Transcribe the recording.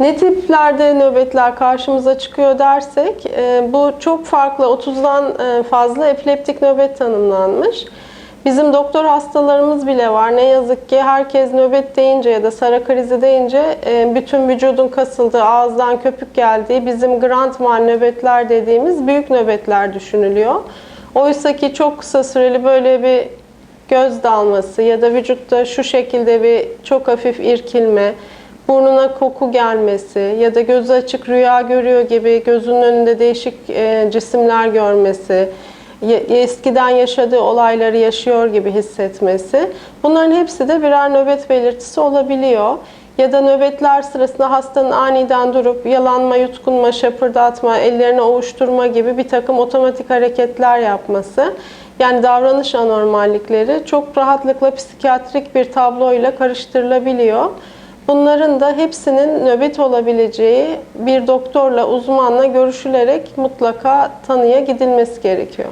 Ne tiplerde nöbetler karşımıza çıkıyor dersek, e, bu çok farklı 30'dan e, fazla epileptik nöbet tanımlanmış. Bizim doktor hastalarımız bile var. Ne yazık ki herkes nöbet deyince ya da sara krizi deyince e, bütün vücudun kasıldığı, ağızdan köpük geldiği bizim grand mal nöbetler dediğimiz büyük nöbetler düşünülüyor. Oysa ki çok kısa süreli böyle bir göz dalması ya da vücutta şu şekilde bir çok hafif irkilme, burnuna koku gelmesi ya da gözü açık rüya görüyor gibi gözünün önünde değişik e, cisimler görmesi, eskiden yaşadığı olayları yaşıyor gibi hissetmesi. Bunların hepsi de birer nöbet belirtisi olabiliyor. Ya da nöbetler sırasında hastanın aniden durup yalanma, yutkunma, şapırdatma, ellerini ovuşturma gibi bir takım otomatik hareketler yapması. Yani davranış anormallikleri çok rahatlıkla psikiyatrik bir tabloyla karıştırılabiliyor. Bunların da hepsinin nöbet olabileceği bir doktorla, uzmanla görüşülerek mutlaka tanıya gidilmesi gerekiyor.